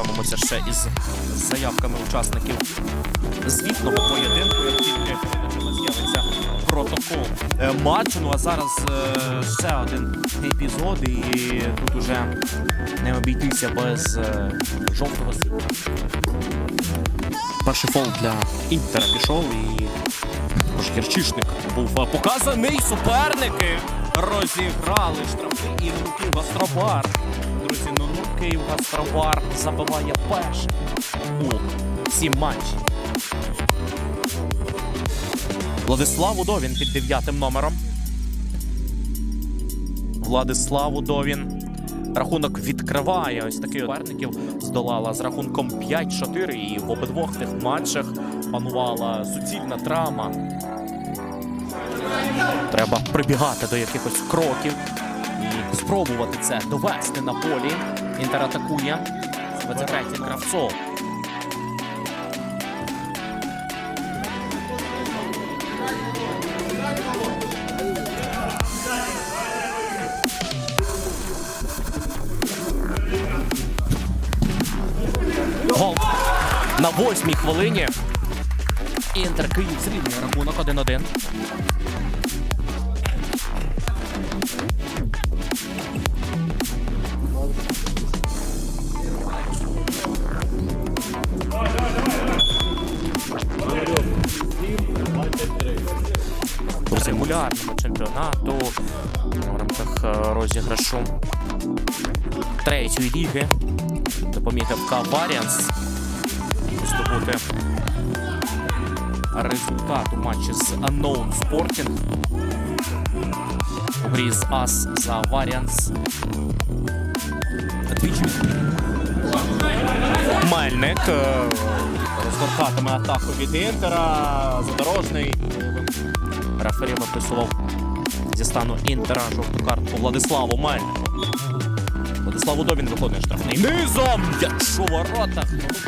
ознайомимося ще із заявками учасників звітного поєдинку, як тільки з'явиться протокол е, матчу. Ну а зараз е, ще один епізод, і тут уже не обійтися без е, жовтого світла. Перший фол для Інтера пішов і тож Гірчишник був показаний. Суперники розіграли штрафи і Київ Гастробар. Друзі, ну Київ Гастробар забиває перший у цім матчі. Владислав Удовін під дев'ятим номером. Владислав Удовін. Рахунок відкриває. Ось такий суперників здолала з рахунком 5-4. І в обидвох тих матчах панувала суцільна драма. Треба прибігати до якихось кроків і спробувати це довести на полі. Інтер атакує. 23-й Кравцов. Гол на восьмій хвилині. Інтер Київ зрівнює рахунок 1-1. Розіграшу третьої ліги допоміг ФК Варіанс здобути результат у матчі з Unknown Sporting. У грі з Ас за Варіанс. Двічі Мельник е, розгортатиме атаку від Інтера. Задорожний. Рефері виписував зі стану Інтера жовту картку Владиславу Мельнику. Владислав Удобін виконує штрафний. Низом! М'яч у воротах.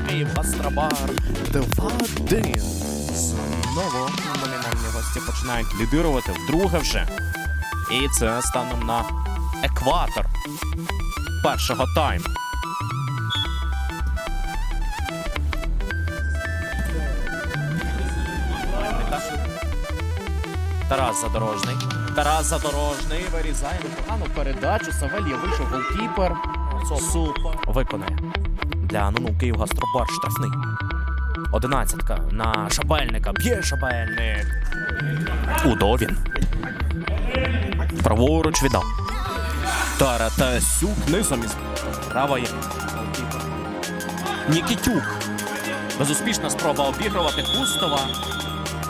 Київ Гастробар. 2-1. Знову номінальні гості починають лідирувати вдруге вже. І це станом на екватор першого тайму. Тарас Задорожний. Тарас Задорожний вирізає непогану передачу. Савелія вийшов голкіпер. Супер. Виконає. Для Нуну Київ Гастробар штрафний. Одинадцятка на Шабельника. Б'є Шабельник. Удовін. Праворуч віддав. Таратасюк низом із правої. Нікітюк. Безуспішна спроба обігрувати Кустова.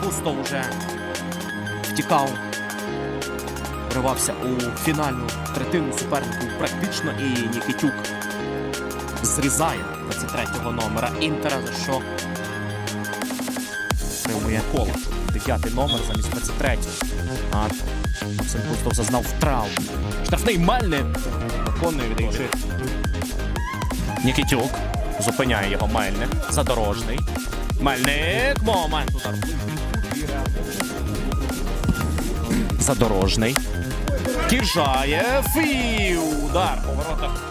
Кустов уже втікав. Вривався у фінальну третину суперників практично і Нікітюк зрізає 23-го номера Інтера, за що отримує коло. Дев'ятий номер замість 23-го. А Максим Кустов зазнав травм. Штрафний Мельник виконує віддаючи. Нікітюк зупиняє його Мельник. Задорожний. Мельник. Момент удар. Задорожний. Кіржаєв і удар по воротах.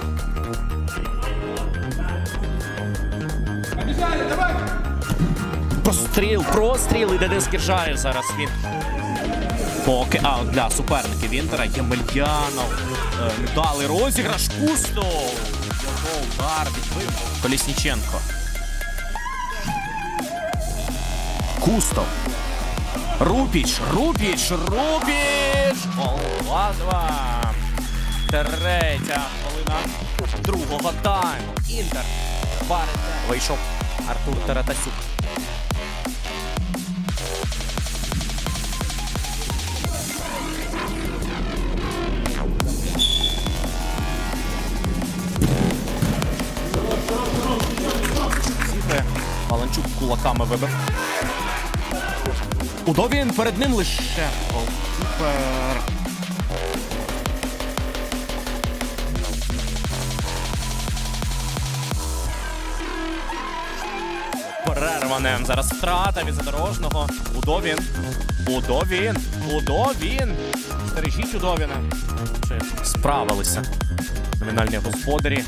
Простріл, простріл і Денис Кіржаєв зараз він. Поки аут для суперників Інтера Ємельянов. Е, Дали розіграш Кустов. Його удар відбив Колісніченко. Кустов. Рупіч, Рупіч, Рупіч! Гол 2-2. Третя хвилина другого тайму. Інтер. Барите. Вийшов Артур Таратасюк. Зіграє. Паланчук кулаками вибив. Удовін перед ним лише голкіпер. Перерванем. Зараз втрата від задорожного. Удовін. Удовін. Удовін. Стережіть Удовіна. Чи справилися номінальні господарі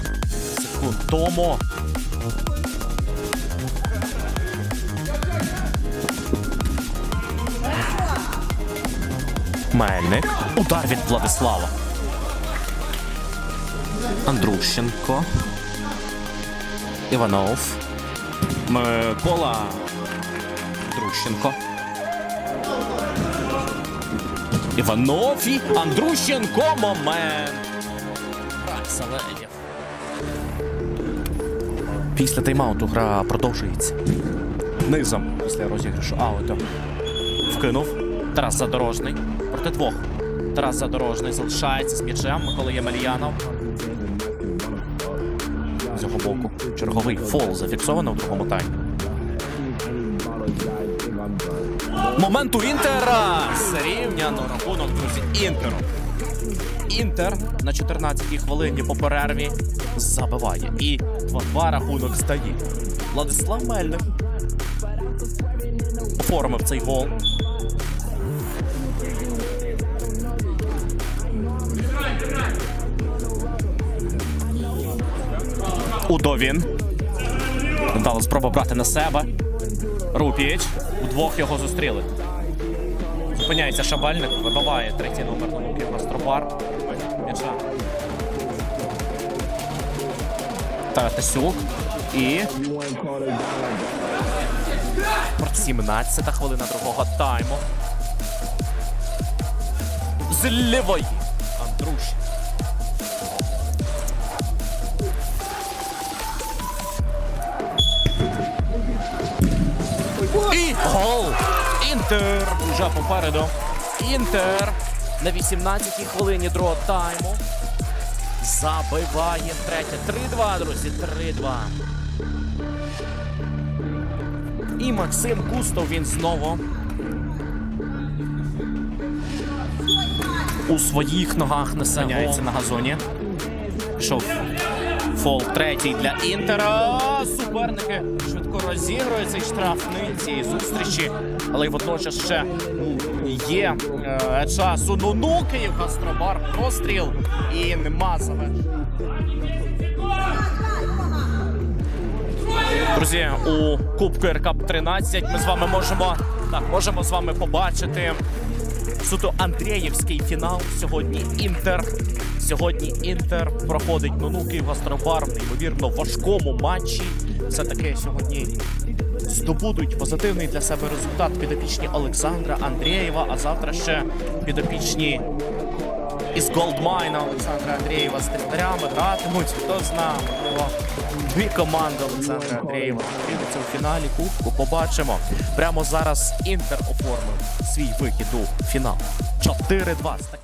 секунд тому. Мельник. Удар від Владислава. Андрущенко. Іванов. Микола. Андрущенко. Іванов і Андрущенко. Момент. Саледів. Після тайм-ауту гра продовжується. Низом після розіграшу ауту. Вкинув. Тарас Задорожний. Проти двох. Тарас Задорожний залишається з м'ячем. Микола Ємельянов. З його боку. Черговий фол зафіксовано в другому таймі. Момент у Інтера! Зрівняно рахунок, друзі, Інтеру. Інтер на 14-й хвилині по перерві забиває. І 2-2 рахунок здає. Владислав Мельник оформив цей гол. Удовін. Дала спроба брати на себе. Рупіч. Удвох його зустріли. Зупиняється Шабальник, вибиває третій номер на Луків Ростробар. М'яча. Таратасюк. І. 17 хвилина другого тайму. З лівої. Андруш. І гол! Інтер вже попереду. Інтер на 18-й хвилині другого тайму. Забиває третє. 3-2, друзі. 3-2. І Максим Кустов він знову. У своїх ногах несеняється на газоні. Пішов фол третій для Інтера. Суперники швидко розігрують цей штрафний цієї зустрічі, але й водночас ще є е, часу. Ну ну Київ Гастробар простріл і нема завершення. Друзі, у Кубку РК 13 ми з вами можемо так, можемо з вами побачити суто Андріївський фінал. Сьогодні Інтер. Сьогодні Інтер проходить ну Київ Гастробар в неймовірно важкому матчі. Все таки сьогодні здобудуть позитивний для себе результат підопічні Олександра Андрієва, а завтра ще підопічні із Голдмайна Олександра Андрієва з тренерами гратимуть. Хто знає, можливо, дві команди Олександра Андрієва зустрінуться у фіналі Кубку. Побачимо. Прямо зараз Інтер оформив свій вихід у фінал. 4-2.